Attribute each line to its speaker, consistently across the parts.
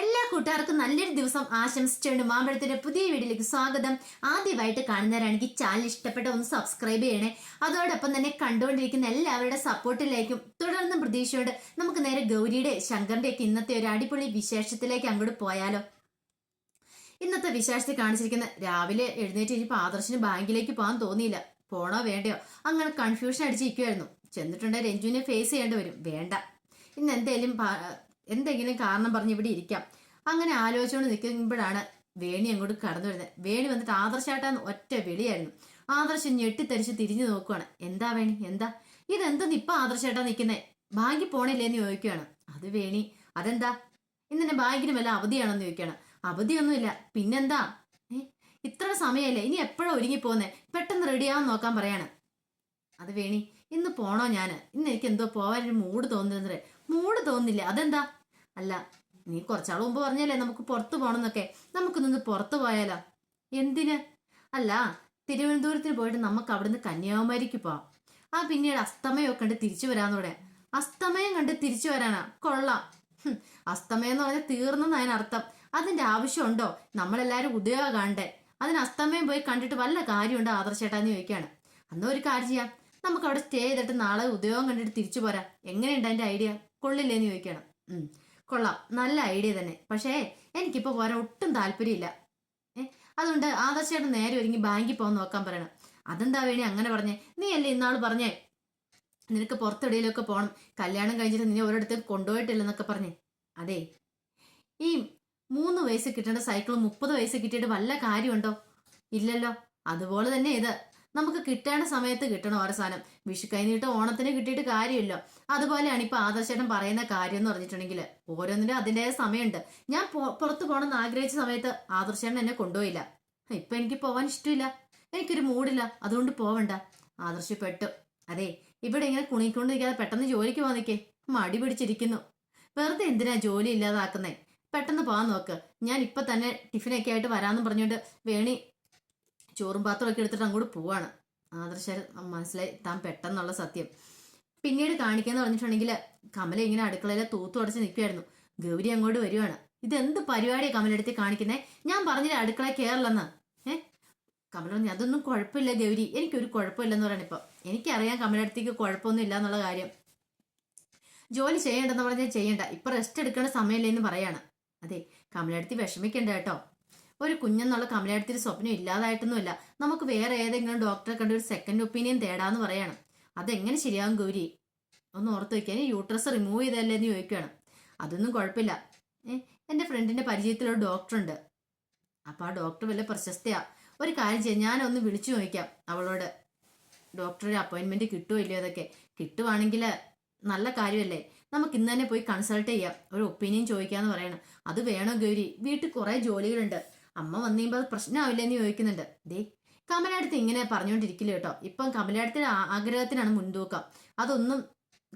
Speaker 1: എല്ലാ കൂട്ടുകാർക്കും നല്ലൊരു ദിവസം ആശംസിച്ചുകൊണ്ട് മാമ്പഴത്തിന്റെ പുതിയ വീഡിയോയിലേക്ക് സ്വാഗതം. ആദ്യമായിട്ട് കാണുന്നവരാണെങ്കിൽ ചാനൽ ഇഷ്ടപ്പെട്ട ഒന്ന് സബ്സ്ക്രൈബ് ചെയ്യണേ. അതോടൊപ്പം തന്നെ കണ്ടുകൊണ്ടിരിക്കുന്ന എല്ലാവരുടെ സപ്പോർട്ടിലേക്കും തുടർന്നും പ്രതീക്ഷയോട് നമുക്ക് നേരെ ഗൗരിയുടെ ശങ്കറിന്റെ ഒക്കെ ഇന്നത്തെ ഒരു അടിപൊളി വിശേഷത്തിലേക്ക് അങ്ങോട്ട് പോയാലോ. ഇന്നത്തെ വിശേഷത്തിൽ കാണിച്ചിരിക്കുന്ന രാവിലെ എഴുന്നേറ്റ് ഇനിയിപ്പോൾ ആദർശിന് ബാങ്കിലേക്ക് പോകാൻ തോന്നിയില്ല. പോണോ വേണ്ടയോ? അങ്ങനെ കൺഫ്യൂഷൻ അടിച്ചിരിക്കുമായിരുന്നു ചെന്നിട്ടുണ്ടെങ്കിൽ രഞ്ജുവിനെ ഫേസ് ചെയ്യേണ്ടി വരും. വേണ്ട. ഇന്ന് എന്തേലും എന്തെങ്കിലും കാരണം പറഞ്ഞ് ഇവിടെ ഇരിക്കാം. അങ്ങനെ ആലോചിച്ചുകൊണ്ട് നിൽക്കുമ്പോഴാണ് വേണി അങ്ങോട്ട് കടന്നു വരുന്നത്. വേണി വന്നിട്ട് ആദർശാട്ടാന്ന് ഒറ്റ വിളിയായിരുന്നു. ആദർശം ഞെട്ടിത്തരിച്ച് തിരിഞ്ഞു നോക്കുവാണ്. എന്താ വേണി? എന്താ? ഇതെന്തെന്ന് ഇപ്പൊ ആദർശേട്ടാ നിൽക്കുന്നേ? ബാങ്കിൽ പോണില്ലേന്ന് ചോദിക്കുകയാണ് അത് വേണി. അതെന്താ? ഇന്നെ ബാങ്കിന് വല്ല അവധിയാണെന്ന് ചോദിക്കുകയാണ് അവധിയൊന്നുമില്ല. പിന്നെന്താ? ഇത്ര സമയമല്ലേ ഇനി എപ്പോഴാ ഒരുങ്ങി പോകുന്നേ പെട്ടെന്ന് റെഡിയാവാൻ നോക്കാൻ പറയാണ്. അത് വേണി. ഇന്ന് പോണോ ഞാൻ ഇന്ന് എനിക്ക് എന്തോ പോവാൻ ഒരു മൂഡ് തോന്നുന്നത് മൂഡ് തോന്നില്ല അതെന്താ? അല്ല നീ കുറച്ചാൾ മുമ്പ് പറഞ്ഞല്ലേ നമുക്ക് പുറത്ത് പോകണമെന്നൊക്കെ നമുക്ക് നിന്ന് പുറത്ത് പോയാലോ? എന്തിന്? അല്ല തിരുവനന്തപുരത്തിന് പോയിട്ട് നമുക്ക് അവിടുന്ന് കന്യാകുമാരിക്ക് പോവാം. ആ പിന്നീട് അസ്തമയമൊക്കെ കണ്ട് തിരിച്ചു വരാന്നൂടെ? അസ്തമയം കണ്ട് തിരിച്ചു വരാനാ? കൊള്ളാം. അസ്തമയം എന്ന് പറഞ്ഞാൽ തീർന്നെന്ന് അതിനർത്ഥം അതിന്റെ ആവശ്യമുണ്ടോ? നമ്മളെല്ലാരും ഉദയോഗ കാണണ്ടേ അതിന് അസ്തമയം പോയി കണ്ടിട്ട് വല്ല കാര്യമുണ്ടോ ആദർശേട്ടാന്ന് ചോദിക്കാണ്. അന്ന് ഒരു കാര്യം ചെയ്യാം. നമുക്ക് അവിടെ സ്റ്റേ ചെയ്തിട്ട് നാളെ ഉദ്യോഗം കണ്ടിട്ട് തിരിച്ചു പോരാ. എങ്ങനെയുണ്ട് അതിന്റെ ഐഡിയ കൊള്ളില്ലേന്ന് ചോദിക്കണം കൊള്ളാം. നല്ല ഐഡിയ തന്നെ. പക്ഷേ എനിക്കിപ്പോ പോരാ ഒട്ടും താല്പര്യമില്ല. ഏ? അതുകൊണ്ട് ആദർശേട്ടൻ നേരെ ഒരുങ്ങി ബാങ്കിൽ പോകാൻ നോക്കാൻ പറയണം. അതെന്താ വേണി അങ്ങനെ പറഞ്ഞേ. നീ അല്ലേ ഇന്നാൾ പറഞ്ഞേ? നിനക്ക് പുറത്തെവിടെയിലൊക്കെ പോകണം കല്യാണം കഴിഞ്ഞിട്ട് നിന്നെ ഒരിടത്തും കൊണ്ടുപോയിട്ടില്ലെന്നൊക്കെ പറഞ്ഞേ. അതെ. ഈ മൂന്ന് വയസ്സ് കിട്ടേണ്ട സൈക്കിൾ മുപ്പത് വയസ്സ് കിട്ടിയിട്ട് വല്ല കാര്യമുണ്ടോ? ഇല്ലല്ലോ. അതുപോലെ തന്നെ ഇത്. നമുക്ക് കിട്ടേണ്ട സമയത്ത് കിട്ടണം ഓരോ സാധനം. വിഷു കഴിഞ്ഞിട്ട് ഓണത്തിന് കിട്ടിയിട്ട് കാര്യമില്ല. അതുപോലെയാണ് ഇപ്പൊ ആദർശേട്ടൻ പറയുന്ന കാര്യം എന്ന് പറഞ്ഞിട്ടുണ്ടെങ്കിൽ ഓരോന്നിനും അതിന്റെതായ സമയമുണ്ട്. ഞാൻ പുറത്തു പോകണമെന്ന് ആഗ്രഹിച്ച സമയത്ത് ആദർശേട്ടൻ എന്നെ കൊണ്ടുപോയില്ല. ഇപ്പൊ എനിക്ക് പോവാൻ ഇഷ്ടമില്ല. എനിക്കൊരു മൂടില്ല അതുകൊണ്ട് പോവണ്ട. ആദർശപ്പെട്ടു അതെ ഇവിടെ ഇങ്ങനെ കുണിക്കൊണ്ടിരിക്കാതെ പെട്ടെന്ന് ജോലിക്ക് പോകാൻ നിൽക്കേ. മടി പിടിച്ചിരിക്കുന്നു. വെറുതെ എന്തിനാ ജോലി ഇല്ലാതാക്കുന്നേ? പെട്ടെന്ന് പോകാൻ നോക്ക്. ഞാൻ ഇപ്പൊ തന്നെ ടിഫിനൊക്കെ ആയിട്ട് വരാമെന്ന് പറഞ്ഞുകൊണ്ട് വേണി ചോറും പാത്രമൊക്കെ എടുത്തിട്ട് അങ്ങോട്ട് പോവാണ്. ആദർശ മനസ്സിലായി. താൻ പെട്ടെന്നുള്ള സത്യം. പിന്നീട് കാണിക്കാന്ന് പറഞ്ഞിട്ടുണ്ടെങ്കിൽ കമല ഇങ്ങനെ അടുക്കളയിലെ തൂത്തു അടച്ച് നിൽക്കുകയായിരുന്നു ഗൗരി അങ്ങോട്ട് വരുവാണ്. ഇതെന്ത് പരിപാടിയാണ് കമലെടുത്ത് കാണിക്കുന്നത് ഞാൻ പറഞ്ഞില്ല അടുക്കള കയറില്ലെന്ന് ഏ? കമല പറഞ്ഞു അതൊന്നും കുഴപ്പമില്ല ഗൗരി. എനിക്കൊരു കുഴപ്പമില്ലെന്ന് പറയണം ഇപ്പൊ. എനിക്കറിയാം കമലടുത്തേക്ക് കുഴപ്പമൊന്നും ഇല്ല എന്നുള്ള കാര്യം. ജോലി ചെയ്യണ്ടെന്ന് പറഞ്ഞാൽ ചെയ്യണ്ട. ഇപ്പൊ റെസ്റ്റ് എടുക്കേണ്ട സമയമില്ലേ എന്ന് പറയാണ്. അതെ കമലടുത്തി വിഷമിക്കണ്ട കേട്ടോ. ഒരു കുഞ്ഞെന്നുള്ള കമലടുത്തിന് സ്വപ്നം ഇല്ലാതായിട്ടൊന്നുമില്ല. നമുക്ക് വേറെ ഏതെങ്കിലും ഡോക്ടറെ കണ്ട് ഒരു സെക്കൻഡ് ഒപ്പീനിയൻ തേടാന്ന് പറയണം. അതെങ്ങനെ ശരിയാകും ഗൗരി? ഒന്ന് ഓർത്ത് വയ്ക്കാൻ യൂട്രസ് റിമൂവ് ചെയ്തല്ലേ എന്ന് ചോദിക്കുകയാണ് അതൊന്നും കുഴപ്പമില്ല. എന്റെ ഫ്രണ്ടിന്റെ പരിചയത്തിലൊരു ഡോക്ടർ ഉണ്ട്. അപ്പൊ ആ ഡോക്ടർ വല്ല പ്രശസ്തയാ. ഒരു കാര്യം ചെയ്യാം. ഞാനൊന്ന് വിളിച്ചു നോക്കാം അവളോട്. ഡോക്ടറുടെ അപ്പോയിൻമെന്റ് കിട്ടുമോ ഇല്ലയോ അതൊക്കെ കിട്ടുവാണെങ്കിൽ നല്ല കാര്യമല്ലേ? നമുക്ക് ഇന്ന് തന്നെ പോയി കൺസൾട്ട് ചെയ്യാം. ഒരു ഒപ്പീനിയൻ ചോദിക്കാന്ന് പറയണം. അത് വേണോ ഗൗരി? വീട്ടിൽ കുറേ ജോലികളുണ്ട്. അമ്മ വന്നു കഴിയുമ്പോൾ അത് പ്രശ്നമാവില്ലെന്ന് ചോദിക്കുന്നുണ്ട്. ദേ കമലടുത്ത് ഇങ്ങനെ പറഞ്ഞുകൊണ്ടിരിക്കില്ല കേട്ടോ. ഇപ്പം കമലടുത്തിന്റെ ആഗ്രഹത്തിനാണ് മുൻതൂക്കം. അതൊന്നും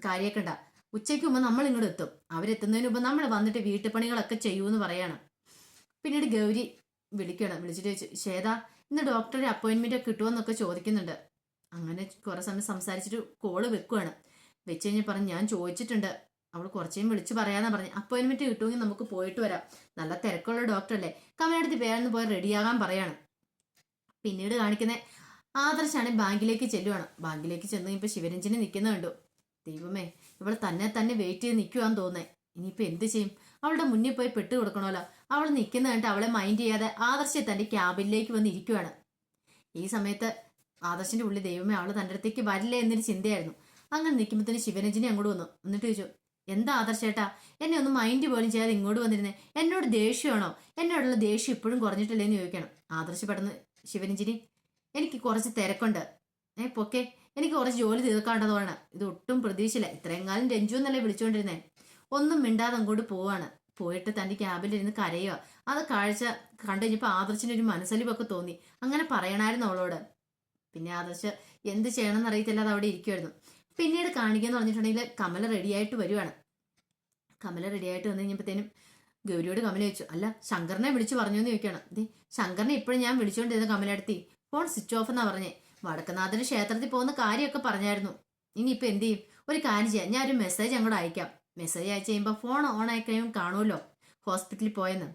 Speaker 1: കാര്യക്കണ്ട. ഉച്ചയ്ക്ക് മുമ്പ് നമ്മൾ ഇങ്ങോട്ട് എത്തും. അവരെത്തുന്നതിന് മുമ്പ് നമ്മൾ വന്നിട്ട് വീട്ടുപണികളൊക്കെ ചെയ്യൂന്ന് പറയാണ്. പിന്നീട് ഗൗരി വിളിക്കണം വിളിച്ചിട്ട് ശ്വേത ഇന്ന് ഡോക്ടറുടെ അപ്പോയിന്റ്മെന്റ് ഒക്കെ കിട്ടുമെന്നൊക്കെ ചോദിക്കുന്നുണ്ട്. അങ്ങനെ കുറെ സമയം സംസാരിച്ചിട്ട് കോൾ വെക്കുവാണ്. വെച്ച് കഴിഞ്ഞ് പറഞ്ഞു ഞാൻ ചോദിച്ചിട്ടുണ്ട്. അവൾ കുറച്ചേം വിളിച്ചു പറയാന്നാ പറഞ്ഞു. അപ്പോയിന്റ്മെന്റ് കിട്ടുമെങ്കിൽ നമുക്ക് പോയിട്ട് വരാം. നല്ല തിരക്കുള്ള ഡോക്ടറല്ലേ. കമലടുത്ത് വേഗം പോയി റെഡിയാകാൻ പറയാണ്. പിന്നീട് കാണിക്കുന്ന ആദർശാണ് ബാങ്കിലേക്ക് ചെല്ലുവാണ്. ബാങ്കിലേക്ക് ചെന്ന് ഇപ്പൊ ശിവരഞ്ജനെ നിൽക്കുന്ന കണ്ടു. ദൈവമേ ഇവൾ തന്നെ തന്നെ വെയിറ്റ് ചെയ്ത് നിൽക്കുവാന്ന് തോന്നേ ഇനിയിപ്പോ എന്ത് ചെയ്യും? അവളുടെ മുന്നിൽ പോയി പെട്ട് കൊടുക്കണമല്ലോ. അവൾ നിൽക്കുന്ന കണ്ടിട്ട് അവളെ മൈൻഡ് ചെയ്യാതെ ആദർശ തന്റെ ക്യാബിനിലേക്ക് വന്ന് ഇരിക്കുവാണ്. ഈ സമയത്ത് ആദർശിന്റെ ഉള്ളിൽ ദൈവമേ അവൾ തന്റെ അടുത്തേക്ക് വരില്ല എന്നൊരു ചിന്തയായിരുന്നു. അങ്ങനെ നിൽക്കുമ്പോഴത്തേന് ശിവരഞ്ജനെ അങ്ങോട്ട് വന്നു. എന്നിട്ട് ചോദിച്ചു എന്താ ആദർശേട്ടാ? എന്നെ ഒന്ന് മൈൻഡ് പോലും ചെയ്യാതെ ഇങ്ങോട്ട് വന്നിരുന്നേ. എന്നോട് ദേഷ്യമാണോ? എന്നോടുള്ള ദേഷ്യം ഇപ്പോഴും കുറഞ്ഞിട്ടില്ലേന്ന് ചോദിക്കണം. ആദർശ പെട്ടെന്ന് ശിവരഞ്ജിനി എനിക്ക് കുറച്ച് തിരക്കുണ്ട്. ഏ പൊക്കെ എനിക്ക് കുറച്ച് ജോലി തീർക്കാണ്ടതാണ് ഇത് ഒട്ടും പ്രതീക്ഷയില്ല. ഇത്രയും കാലം രഞ്ജു എന്നല്ലേ വിളിച്ചുകൊണ്ടിരുന്നേ ഒന്നും മിണ്ടാതെ അങ്ങോട്ട് പോവാണ്. പോയിട്ട് തന്റെ ക്യാബിലിരുന്ന് കരയുക അത് കാഴ്ച കണ്ടു കഴിഞ്ഞപ്പോൾ ആദർശിന് ഒരു മനസ്സലിവൊക്കെ തോന്നി. അങ്ങനെ പറയണായിരുന്നു അവളോട്. പിന്നെ ആദർശ് എന്ത് ചെയ്യണമെന്ന് അറിയത്തില്ലാതെ അവിടെ ഇരിക്കുമായിരുന്നു പിന്നീട് കാണിക്കാന്ന് പറഞ്ഞിട്ടുണ്ടെങ്കിൽ കമല റെഡിയായിട്ട് വരുവാണ്. കമല റെഡിയായിട്ട് വന്നു കഴിഞ്ഞപ്പോഴത്തേനും ഗൗരിയോട് കമല ചോദിച്ചു അല്ല ശങ്കറിനെ വിളിച്ചു പറഞ്ഞു എന്ന് ചോദിക്കണം ദേ ശങ്കറിനെ ഇപ്പോഴും ഞാൻ വിളിച്ചുകൊണ്ടിരുന്ന കമലടുത്തി ഫോൺ സ്വിച്ച് ഓഫ് എന്നാ പറഞ്ഞേ. വടക്കനാഥന് ക്ഷേത്രത്തിൽ പോകുന്ന കാര്യമൊക്കെ പറഞ്ഞായിരുന്നു. ഇനിയിപ്പോൾ എന്ത് ചെയ്യും? ഒരു കാര്യം ചെയ്യാം. ഞാൻ ഒരു മെസ്സേജ് അങ്ങോട്ട് അയക്കാം. മെസ്സേജ് അയച്ചു കഴിയുമ്പോൾ ഫോൺ ഓൺ ആയി കഴിയുമ്പോൾ കാണുമല്ലോ ഹോസ്പിറ്റലിൽ പോയെന്ന്.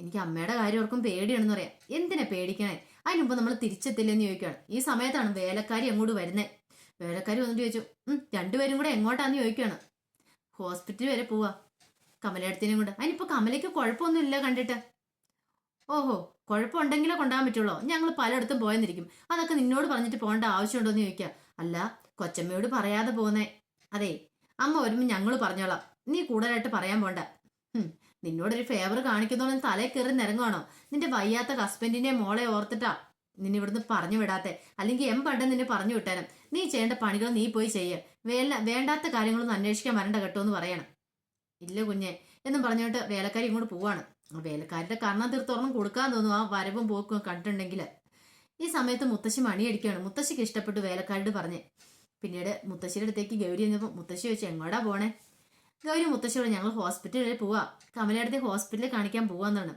Speaker 1: എനിക്ക് അമ്മയുടെ കാര്യം ഓർക്കും പേടിയാണെന്ന് പറയാം. എന്തിനാ പേടിക്കണേ? അതിന് മുമ്പ് നമ്മൾ തിരിച്ചെത്തില്ലെന്ന് ചോദിക്കുകയാണ്. ഈ സമയത്താണ് വേലക്കാരി അങ്ങോട്ട് വരുന്നത് വേലക്കാരി വന്നിട്ട് ചോദിച്ചു രണ്ടുപേരും കൂടെ എങ്ങോട്ടാന്ന് ചോദിക്കുകയാണ് ഹോസ്പിറ്റലിൽ വരെ പോവാ. കമലയടത്തിനെയും കൊണ്ട് അതിനിപ്പോ കമലയ്ക്ക് കുഴപ്പമൊന്നുമില്ല കണ്ടിട്ട്. ഓഹോ കുഴപ്പമുണ്ടെങ്കിലേ കൊണ്ടുപോകാൻ പറ്റുള്ളൂ? ഞങ്ങൾ പലയിടത്തും പോയെന്നിരിക്കും. അതൊക്കെ നിന്നോട് പറഞ്ഞിട്ട് പോകേണ്ട ആവശ്യമുണ്ടോ എന്ന് ചോദിക്കുക അല്ല കൊച്ചമ്മയോട് പറയാതെ പോകുന്നേ അതെ അമ്മ വരുമ്പോൾ ഞങ്ങൾ പറഞ്ഞോളാം. നീ കൂടുതലായിട്ട് പറയാൻ പോണ്ട. നിന്നോടൊരു ഫേവർ കാണിക്കുന്നോളം തലേ കയറി നിരങ്ങുവാണോ? നിന്റെ വയ്യാത്ത ഹസ്ബൻഡിന്റെ മോളെ ഓർത്തിട്ടാ. നിന്നെ ഇവിടുന്ന് പറഞ്ഞു വിടാത്തെ. അല്ലെങ്കിൽ എം പണ്ട് നിന്നെ പറഞ്ഞു വിട്ടാനും. നീ ചെയ്യേണ്ട പണികൾ നീ പോയി ചെയ്യ. വേല വേണ്ടാത്ത കാര്യങ്ങളൊന്നും അന്വേഷിക്കാൻ വരണ്ട കേട്ടോ എന്ന് പറയണം. ഇല്ല കുഞ്ഞെ എന്നും പറഞ്ഞിട്ട് വേലക്കാരി ഇങ്ങോട്ട് പോവാണ്. വേലക്കാരുടെ കർണം തീർത്തോറണം കൊടുക്കാൻ തോന്നും ആ വരവും പോക്കും കണ്ടിട്ടുണ്ടെങ്കിൽ ഈ സമയത്ത് മുത്തശ്ശി മണിയടിക്കുകയാണ് മുത്തശ്ശിക്ക് ഇഷ്ടപ്പെട്ടു വേലക്കാരോട് പറഞ്ഞ്. പിന്നീട് മുത്തശ്ശിയുടെ അടുത്തേക്ക് ഗൗരി എന്നപ്പോൾ മുത്തശ്ശി വെച്ച് എങ്ങോടാ പോണേ? ഗൗരി മുത്തശ്ശിയോട് ഞങ്ങൾ ഹോസ്പിറ്റലിൽ പോവാം. കമലയുടെ ഹോസ്പിറ്റലിൽ കാണിക്കാൻ പോവാന്നാണ്.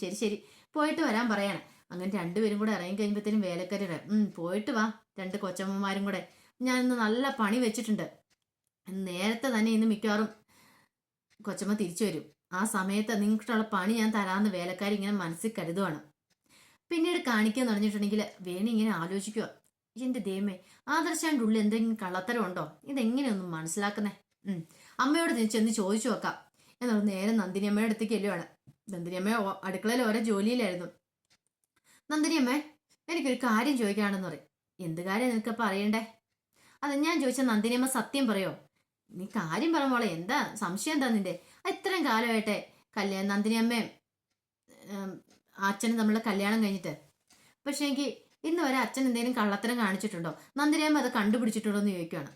Speaker 1: ശരി ശരി. പോയിട്ട് വരാൻ പറയണം. അങ്ങനെ രണ്ടുപേരും കൂടെ ഇറങ്ങി കഴിയുമ്പോഴത്തേനും വേലക്കാരി ഉം പോയിട്ട് വാ രണ്ട് കൊച്ചമ്മമാരും കൂടെ. ഞാൻ ഇന്ന് നല്ല പണി വെച്ചിട്ടുണ്ട്. നേരത്തെ തന്നെ ഇന്ന് മിക്കവാറും കൊച്ചമ്മ തിരിച്ചു വരും. ആ സമയത്ത് നിങ്ങൾക്കുള്ള പണി ഞാൻ തരാമെന്ന് വേലക്കാരി ഇങ്ങനെ മനസ്സിൽ കരുതുവാണ്. പിന്നീട് കാണിക്കാൻ തുടങ്ങിയിട്ടുണ്ടെങ്കിൽ വേണി ഇങ്ങനെ ആലോചിക്കുക എന്റെ ദൈവമേ ആദർശാന്റെ ഉള്ളിൽ എന്തെങ്കിലും കള്ളത്തരം ഉണ്ടോ? ഇതെങ്ങനെയൊന്നും മനസ്സിലാക്കുന്നേ? അമ്മയോട് ചെന്ന് ചോദിച്ചു നോക്കാം. എന്നുള്ള നേരെ നന്ദിനിയമ്മയുടെ അടുത്തേക്ക് എല്ലുവാണ് നന്ദിനിയമ്മ അടുക്കളയിൽ ഓരോ ജോലിയിലായിരുന്നു. നന്ദിനി അമ്മേ എനിക്കൊരു കാര്യം ചോദിക്കാണെന്ന് പറയും. എന്ത് കാര്യം നിനക്ക് അറിയണ്ടേ? അത് ഞാൻ ചോദിച്ച നന്ദിനി അമ്മ സത്യം പറയോ? നീ കാര്യം പറ എന്താ? സംശയം എന്താ നിന്റെ? ഇത്രയും കാലമായിട്ടെ കല്യാണം നന്ദിനി അമ്മയും ഉം, അച്ഛനും തമ്മിലുള്ള കല്യാണം കഴിഞ്ഞിട്ട്. പക്ഷെ എനിക്ക് ഇന്ന് വരെ അച്ഛൻ എന്തെങ്കിലും കള്ളത്തരം കാണിച്ചിട്ടുണ്ടോ? നന്ദിനി അമ്മ അത് കണ്ടുപിടിച്ചിട്ടുണ്ടോ എന്ന് ചോദിക്കുകയാണ്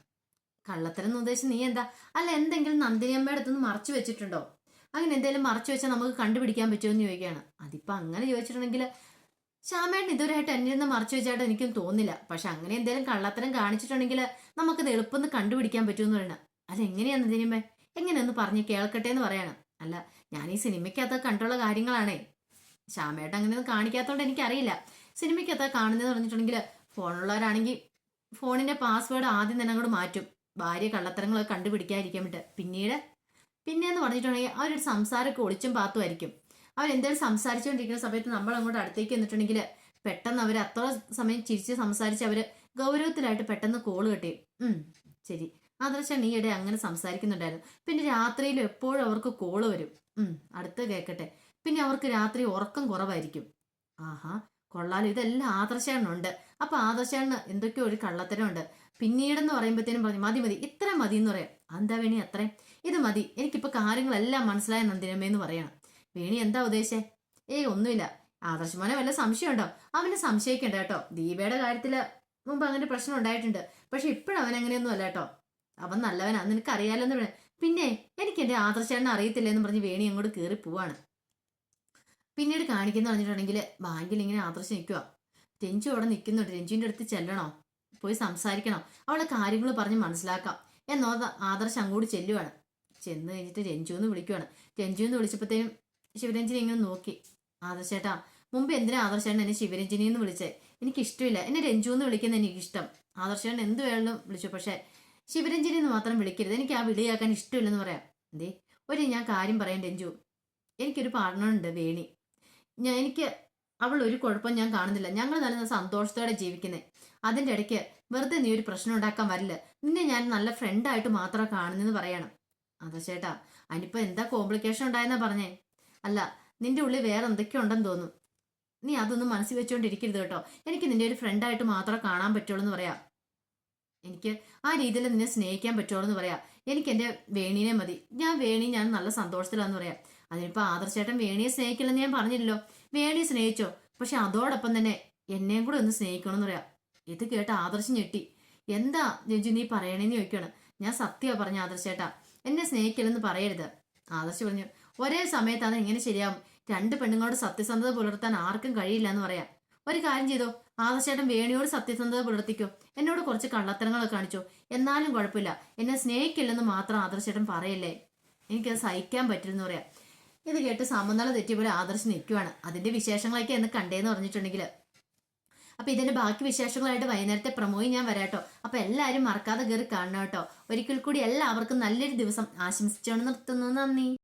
Speaker 1: കള്ളത്തരം എന്ന് ഉദ്ദേശിച്ച് നീ എന്താ? അല്ല എന്തെങ്കിലും നന്ദിനി അമ്മയുടെ അടുത്തുനിന്ന് മറച്ചു വെച്ചിട്ടുണ്ടോ? അങ്ങനെ എന്തെങ്കിലും മറച്ചു വെച്ചാൽ നമുക്ക് കണ്ടുപിടിക്കാൻ പറ്റുമോ എന്ന് ചോദിക്കുകയാണ് അതിപ്പോ അങ്ങനെ ചോദിച്ചിട്ടുണ്ടെങ്കിൽ ശ്യാമേട്ടൻ ഇതുവരെയായിട്ട് എന്നിൽ നിന്ന് മറച്ചു വെച്ചായിട്ട് എനിക്കും തോന്നില്ല. പക്ഷെ അങ്ങനെ എന്തെങ്കിലും കള്ളത്തരം കാണിച്ചിട്ടുണ്ടെങ്കിൽ നമുക്കത് എളുപ്പമെന്ന് കണ്ടുപിടിക്കാൻ പറ്റുമെന്ന് പറയണം. അല്ല എങ്ങനെയാണ് നന്ദിനിയമ്മേ എങ്ങനെയൊന്ന് പറഞ്ഞ് കേൾക്കട്ടെ എന്ന് പറയണം. അല്ല ഞാൻ ഈ സിനിമയ്ക്കകത്ത് കണ്ടുള്ള കാര്യങ്ങളാണേ. ശ്യാമേട്ടൻ അങ്ങനെയൊന്നും കാണിക്കാത്തതുകൊണ്ട് എനിക്കറിയില്ല. സിനിമയ്ക്കകത്ത് കാണുന്നതെന്ന് പറഞ്ഞിട്ടുണ്ടെങ്കിൽ ഫോണുള്ളവരാണെങ്കിൽ ഫോണിന്റെ പാസ്വേഡ് ആദ്യം തന്നെ അങ്ങോട്ട് മാറ്റും. ഭാര്യ കള്ളത്തരങ്ങളൊക്കെ കണ്ടുപിടിക്കാതിരിക്കാൻ പറ്റും പിന്നീട് പിന്നെയെന്ന് പറഞ്ഞിട്ടുണ്ടെങ്കിൽ അവരൊരു സംസാരമൊക്കെ ഒളിച്ചും പാത്തുമായിരിക്കും. അവരെന്തെങ്കിലും സംസാരിച്ചുകൊണ്ടിരിക്കുന്ന സമയത്ത് നമ്മൾ അങ്ങോട്ട് അടുത്തേക്ക് വന്നിട്ടുണ്ടെങ്കിൽ പെട്ടെന്ന് അവർ അത്ര സമയം ചിരിച്ച് സംസാരിച്ച് അവർ ഗൗരവത്തിലായിട്ട് പെട്ടെന്ന് കോൾ കെട്ടി. ശരി. ആദർശാണ് ഇടെ അങ്ങനെ സംസാരിക്കുന്നുണ്ടായിരുന്നു. പിന്നെ രാത്രിയിൽ എപ്പോഴും അവർക്ക് കോൾ വരും. അടുത്ത് കേൾക്കട്ടെ പിന്നെ അവർക്ക് രാത്രി ഉറക്കം കുറവായിരിക്കും. ആഹാ കൊള്ളാലോ. ഇതെല്ലാം ആദർശാണുണ്ട് അപ്പൊ ആദർശാണ് എന്തൊക്കെയോ ഒരു കള്ളത്തരമുണ്ട്. പിന്നീടെന്ന് പറയുമ്പോഴത്തേനും പറഞ്ഞു മതി മതി. ഇത്ര മതി എന്ന് പറയാം. എന്താ വേണി അത്രയും? ഇത് മതി. എനിക്കിപ്പോ കാര്യങ്ങളെല്ലാം മനസ്സിലായ നന്ദിനമ്മയെന്ന് പറയണം. വേണി എന്താ ഉദ്ദേശിച്ചേ ഏയ് ഒന്നുമില്ല. ആദർശമോനെ വല്ല സംശയമുണ്ടോ? അവനെ സംശയിക്കണ്ട കേട്ടോ. ദീപയുടെ കാര്യത്തിൽ മുമ്പ് അങ്ങനെ പ്രശ്നം ഉണ്ടായിട്ടുണ്ട്. പക്ഷെ ഇപ്പോഴും അവൻ അങ്ങനെയൊന്നും അല്ല കേട്ടോ. അവൻ നല്ലവനാ നിനക്ക് അറിയാലോന്ന് പറഞ്ഞു. പിന്നെ എനിക്ക് എന്റെ ആദർശേണ്ണ അറിയത്തില്ല എന്ന് പറഞ്ഞ് വേണി അങ്ങോട്ട് കയറി പോവാണ്. പിന്നീട് കാണിക്കുന്ന പറഞ്ഞിട്ടുണ്ടെങ്കിൽ ബാങ്കിൽ ഇങ്ങനെ ആദർശ് നിൽക്കുക രഞ്ജു അവിടെ നിൽക്കുന്നുണ്ട് രഞ്ജുവിന്റെ അടുത്ത് ചെല്ലണോ? പോയി സംസാരിക്കണം. അവളെ കാര്യങ്ങൾ പറഞ്ഞ് മനസ്സിലാക്കാം. എന്നോ ആദർശം അങ്ങോട്ട് ചെല്ലുവാണ്. ചെന്ന് കഴിഞ്ഞിട്ട് രഞ്ജു എന്ന് വിളിക്കുവാണ്. രഞ്ജു എന്ന് വിളിച്ചപ്പോഴത്തേനും ശിവരഞ്ജിനി ഇങ്ങനെ നോക്കി? ആദർശേട്ടാ മുമ്പ് എന്തിനാ ആദർശേട്ടൻ എന്നെ ശിവരഞ്ജിനി എന്ന് വിളിച്ചേ? എനിക്കിഷ്ടമില്ല. എന്നെ രഞ്ജു എന്ന് വിളിക്കുന്ന എനിക്കിഷ്ടം. ആദർശേട്ടൻ എന്ത് വേണമെങ്കിലും വിളിച്ചു. പക്ഷേ ശിവരഞ്ജിനി എന്ന് മാത്രം വിളിക്കരുത്. എനിക്ക് ആ വിളിയാക്കാൻ ഇഷ്ടമില്ലെന്ന് പറയാം. എന്തേ? ഒരു ഞാൻ കാര്യം പറയാം രഞ്ജു. എനിക്കൊരു പാർട്ണറുണ്ട് വേണി. ഞാൻ എനിക്ക് അവൾ ഒരു കുഴപ്പം ഞാൻ കാണുന്നില്ല. ഞങ്ങൾ നല്ല സന്തോഷത്തോടെ ജീവിക്കുന്നത് അതിന്റെ ഇടയ്ക്ക് വെറുതെ നീ ഒരു പ്രശ്നം ഉണ്ടാക്കാൻ വരില്ല. നിന്നെ ഞാൻ നല്ല ഫ്രണ്ടായിട്ട് മാത്രമേ കാണുന്നെന്ന് പറയണം. അതെ ചേട്ടാ അതിനിപ്പോൾ എന്താ കോംപ്ലിക്കേഷൻ ഉണ്ടായെന്നാ പറഞ്ഞേ? അല്ല നിന്റെ ഉള്ളിൽ വേറെ എന്തൊക്കെ ഉണ്ടെന്ന് തോന്നും നീ അതൊന്നും മനസ്സിൽ വെച്ചുകൊണ്ടിരിക്കരുത് കേട്ടോ. എനിക്ക് നിന്റെ ഒരു ഫ്രണ്ടായിട്ട് മാത്രമേ കാണാൻ പറ്റുള്ളൂ എന്ന് പറയാം. എനിക്ക് ആ രീതിയിൽ നിന്നെ സ്നേഹിക്കാൻ പറ്റുള്ളൂ എന്ന് പറയാം. എനിക്ക് എന്റെ വേണീനെ മതി. ഞാൻ വേണി ഞാൻ നല്ല സന്തോഷത്തിലാന്ന് പറയാം. അതിനിപ്പോ ആദർശേട്ടൻ വേണിയെ സ്നേഹിക്കില്ലെന്ന് ഞാൻ പറഞ്ഞില്ലല്ലോ. വേണി സ്നേഹിച്ചോ? പക്ഷെ അതോടൊപ്പം തന്നെ എന്നെയും കൂടെ ഒന്ന് സ്നേഹിക്കണം എന്ന് പറയാം. ഇത് കേട്ട് ആദർശം ഞെട്ടി. എന്താ രഞ്ജു നീ പറയണേന്ന് ചോദിക്കുകയാണ് ഞാൻ സത്യമാ പറഞ്ഞ ആദർശേട്ടാ. എന്നെ സ്നേഹിക്കില്ലെന്ന് പറയരുത്. ആദർശ് പറഞ്ഞു ഒരേ സമയത്താണ് എങ്ങനെ ശരിയാവും. രണ്ട് പെണ്ണുങ്ങളോട് സത്യസന്ധത പുലർത്താൻ ആർക്കും കഴിയില്ല എന്ന് പറയാം. ഒരു കാര്യം ചെയ്തോ? ആദർശേട്ടൻ വേണിയോട് സത്യസന്ധത പുലർത്തിക്കോ? എന്നോട് കുറച്ച് കള്ളത്തരങ്ങളൊക്കെ കാണിച്ചോ? എന്നാലും കുഴപ്പമില്ല. എന്നെ സ്നേഹിക്കില്ലെന്ന് മാത്രം ആദർശേട്ടൻ പറയല്ലേ? എനിക്കത് സഹിക്കാൻ പറ്റില്ലെന്ന് പറയാം. ഇത് കേട്ട് സമനില തെറ്റിയ പോലെ ആദർശ് നിൽക്കുവാണ്. അതിന്റെ വിശേഷങ്ങളൊക്കെ എന്ന് കണ്ടേന്ന് പറഞ്ഞിട്ടുണ്ടെങ്കിൽ അപ്പൊ ഇതിന്റെ ബാക്കി വിശേഷങ്ങളായിട്ട് വൈകുന്നേരത്തെ പ്രമോയി ഞാൻ വരാട്ടോ അപ്പൊ എല്ലാവരും മറക്കാതെ കയറി കാണണം കേട്ടോ. ഒരിക്കൽ കൂടി എല്ലാവർക്കും നല്ലൊരു ദിവസം ആശംസിച്ചോണ്ട് നിർത്തുന്നു. നന്ദി.